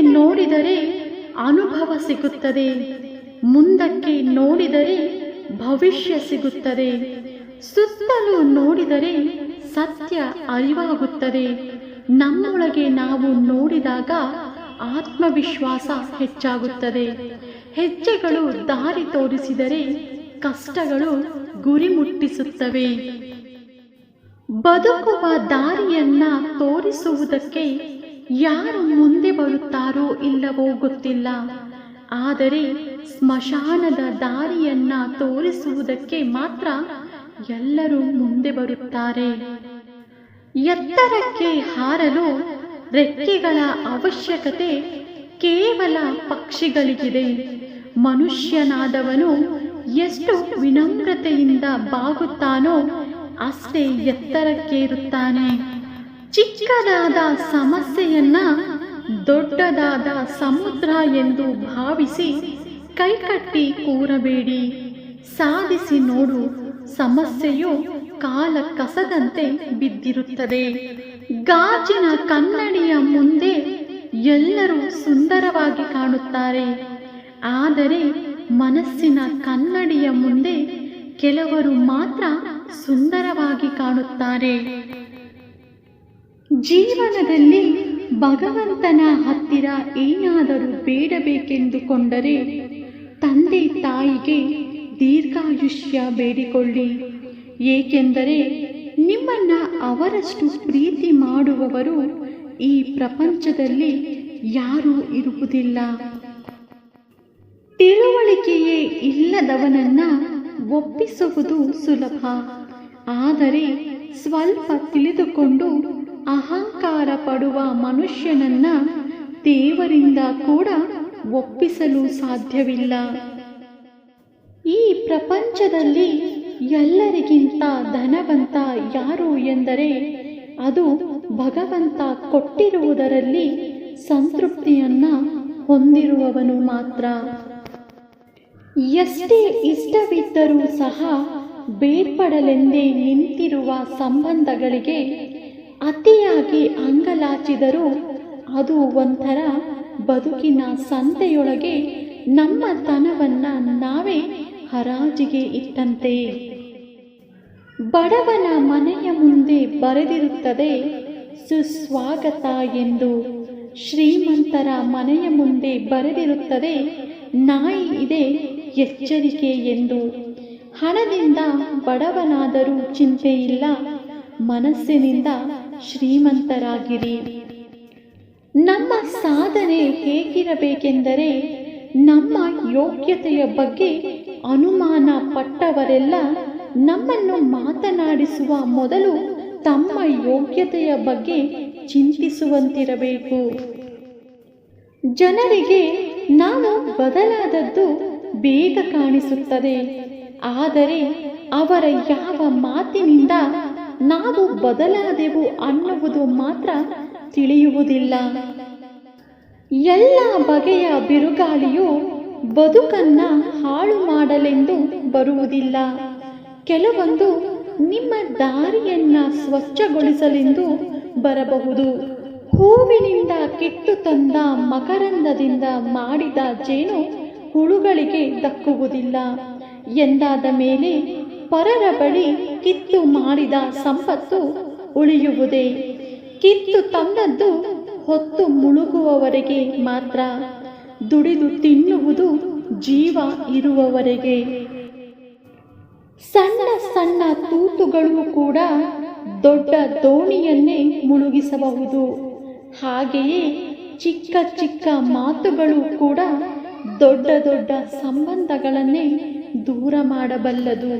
ನೋಡಿದರೆ ಅನುಭವ ಸಿಗುತ್ತದೆ. ಮುಂದಕ್ಕೆ ನೋಡಿದರೆ ಭವಿಷ್ಯ ಸಿಗುತ್ತದೆ. ಸುತ್ತಲೂ ನೋಡಿದರೆ ಸತ್ಯ ಅರಿವಾಗುತ್ತದೆ. ನಮ್ಮೊಳಗೆ ನಾವು ನೋಡಿದಾಗ ಆತ್ಮವಿಶ್ವಾಸ ಹೆಚ್ಚಾಗುತ್ತದೆ. ಹೆಜ್ಜೆಗಳು ದಾರಿ ತೋರಿಸಿದರೆ ಕಷ್ಟಗಳು ಗುರಿ ಮುಟ್ಟಿಸುತ್ತವೆ ಬದುಕುವ ದಾರಿಯನ್ನ ತೋರಿಸುವುದಕ್ಕೆ ಯಾರು ಮುಂದೆ ಬರುತ್ತಾರೋ ಇಲ್ಲವೋ ಗೊತ್ತಿಲ್ಲ. ಆದರೆ ಸ್ಮಶಾನದ ದಾರಿಯನ್ನ ತೋರಿಸುವುದಕ್ಕೆ ಮಾತ್ರ ಎಲ್ಲರೂ ಮುಂದೆ ಬರುತ್ತಾರೆ. ಎತ್ತರಕ್ಕೆ ಹಾರಲು ರೆಕ್ಕೆಗಳ ಅವಶ್ಯಕತೆ ಕೇವಲ ಪಕ್ಷಿಗಳಿಗಿದೆ. ಮನುಷ್ಯನಾದವನು ಎಷ್ಟು ವಿನಮ್ರತೆಯಿಂದ ಬಾಗುತ್ತಾನೋ ಅಷ್ಟೇ ಎತ್ತರಕ್ಕೇರುತ್ತಾನೆ. ಚಿಕ್ಕದಾದ ಸಮಸ್ಯೆಯನ್ನ ದೊಡ್ಡದಾದ ಸಮುದ್ರ ಎಂದು ಭಾವಿಸಿ ಕೈಕಟ್ಟಿ ಕೂರಬೇಡಿ. ಸಾಧಿಸಿ ನೋಡು, ಸಮಸ್ಯೆಯು ಕಾಲ ಕಸದಂತೆ ಬಿದ್ದಿರುತ್ತದೆ. ಗಾಜಿನ ಕನ್ನಡಿಯ ಮುಂದೆ ಎಲ್ಲರೂ ಸುಂದರವಾಗಿ ಕಾಣುತ್ತಾರೆ. ಆದರೆ ಮನಸ್ಸಿನ ಕನ್ನಡಿಯ ಮುಂದೆ ಕೆಲವರು ಮಾತ್ರ ಸುಂದರವಾಗಿ ಕಾಣುತ್ತಾರೆ. ಜೀವನದಲ್ಲಿ ಭಗವಂತನ ಹತ್ತಿರ ಏನಾದರೂ ಬೇಡಬೇಕೆಂದುಕೊಂಡರೆ ತಂದೆ ತಾಯಿಗೆ ದೀರ್ಘಾಯುಷ್ಯ ಬೇಡಿಕೊಳ್ಳಿ. ಏಕೆಂದರೆ ನಿಮ್ಮನ್ನ ಅವರಷ್ಟು ಪ್ರೀತಿ ಮಾಡುವವರು ಈ ಪ್ರಪಂಚದಲ್ಲಿ ಯಾರೂ ಇರುವುದಿಲ್ಲ. ತಿಳುವಳಿಕೆಯೇ ಇಲ್ಲದವನನ್ನ ಒಪ್ಪಿಸುವುದು ಸುಲಭ. ಆದರೆ ಸ್ವಲ್ಪ ತಿಳಿದುಕೊಂಡು ಅಹಂಕಾರ ಪಡುವ ಮನುಷ್ಯನನ್ನ ದೇವರಿಂದ ಕೂಡ ಒಪ್ಪಿಸಲು ಸಾಧ್ಯವಿಲ್ಲ. ಈ ಪ್ರಪಂಚದಲ್ಲಿ ಎಲ್ಲರಿಗಿಂತ ಧನವಂತ ಯಾರು ಎಂದರೆ ಅದು ಭಗವಂತ ಕೊಟ್ಟಿರುವುದರಲ್ಲಿ ಸಂತೃಪ್ತಿಯನ್ನ ಹೊಂದಿರುವವನು ಮಾತ್ರ. ಎಷ್ಟೇ ಇಷ್ಟವಿದ್ದರೂ ಸಹ ಬೇರ್ಪಡಲೆಂದೇ ನಿಂತಿರುವ ಸಂಬಂಧಗಳಿಗೆ ಅತಿಯಾಗಿ ಅಂಗಲಾಚಿದರೂ ಅದು ಒಂಥರ ಬದುಕಿನ ಸಂತೆಯೊಳಗೆ ನಮ್ಮ ತನವನ್ನ ನಾವೇ ಹರಾಜಿಗೆ ಇಟ್ಟಂತೆ. ಬಡವನ ಮನೆಯ ಮುಂದೆ ಬರೆದಿರುತ್ತದೆ, ಸುಸ್ವಾಗತ ಎಂದು. ಶ್ರೀಮಂತರ ಮನೆಯ ಮುಂದೆ ಬರೆದಿರುತ್ತದೆ, ನಾಯಿ ಇದೆ ಎಚ್ಚರಿಕೆ ಎಂದು. ಹಣದಿಂದ ಬಡವನಾದರೂ ಚಿಂತೆ ಇಲ್ಲ ಮನಸ್ಸಿನಿಂದ ಶ್ರೀಮಂತರಾಗಿರಿ. ನಮ್ಮ ಸಾಧನೆ ಹೇಗಿರಬೇಕೆಂದರೆ ನಮ್ಮ ಯೋಗ್ಯತೆಯ ಬಗ್ಗೆ ಅನುಮಾನ ಪಟ್ಟವರೆಲ್ಲ ನಮ್ಮನ್ನು ಮಾತನಾಡಿಸುವ ಮೊದಲು ತಮ್ಮ ಯೋಗ್ಯತೆಯ ಬಗ್ಗೆ ಚಿಂತಿಸುವಂತಿರಬೇಕು. ಜನರಿಗೆ ನಾನು ಬದಲಾದದ್ದು ಬೇಗ ಕಾಣಿಸುತ್ತದೆ. ಆದರೆ ಅವರ ಯಾವ ಮಾತಿನಿಂದ ನಾವು ಬದಲಾದೆವು ಅನ್ನುವುದು ಮಾತ್ರ ತಿಳಿಯುವುದಿಲ್ಲ. ಎಲ್ಲ ಬಗೆಯ ಬಿರುಗಾಳಿಯು ಬದುಕನ್ನ ಹಾಳು ಮಾಡಲೆಂದು ಬರುವುದಿಲ್ಲ. ಕೆಲವೊಂದು ನಿಮ್ಮ ದಾರಿಯನ್ನ ಸ್ವಚ್ಛಗೊಳಿಸಲೆಂದು ಬರಬಹುದು. ಹೂವಿನಿಂದ ಕಿತ್ತು ತಂದ ಮಕರಂದದಿಂದ ಮಾಡಿದ ಜೇನು ಹುಳುಗಳಿಗೆ ದಕ್ಕುವುದಿಲ್ಲ. ಎಂದಾದ ಮೇಲೆ ಪರರ ಬಳಿ ಕಿತ್ತು ಮಾಡಿದ ಸಂಪತ್ತು ಉಳಿಯುವುದೇ. ಕಿತ್ತು ತಂದದ್ದು ಹೊತ್ತು ಮುಳುಗುವವರೆಗೆ ಮಾತ್ರ. ದುಡಿದು ತಿನ್ನುವುದು ಜೀವ ಇರುವವರೆಗೆ. ಸಣ್ಣ ಸಣ್ಣ ತೂತುಗಳು ಕೂಡ ದೊಡ್ಡ ದೋಣಿಯನ್ನೇ ಮುಳುಗಿಸಬಹುದು. ಹಾಗೆಯೇ ಚಿಕ್ಕ ಚಿಕ್ಕ ಮಾತುಗಳು ಕೂಡ ದೊಡ್ಡ ದೊಡ್ಡ ಸಂಬಂಧಗಳನ್ನೇ ದೂರ ಮಾಡಬಲ್ಲದು.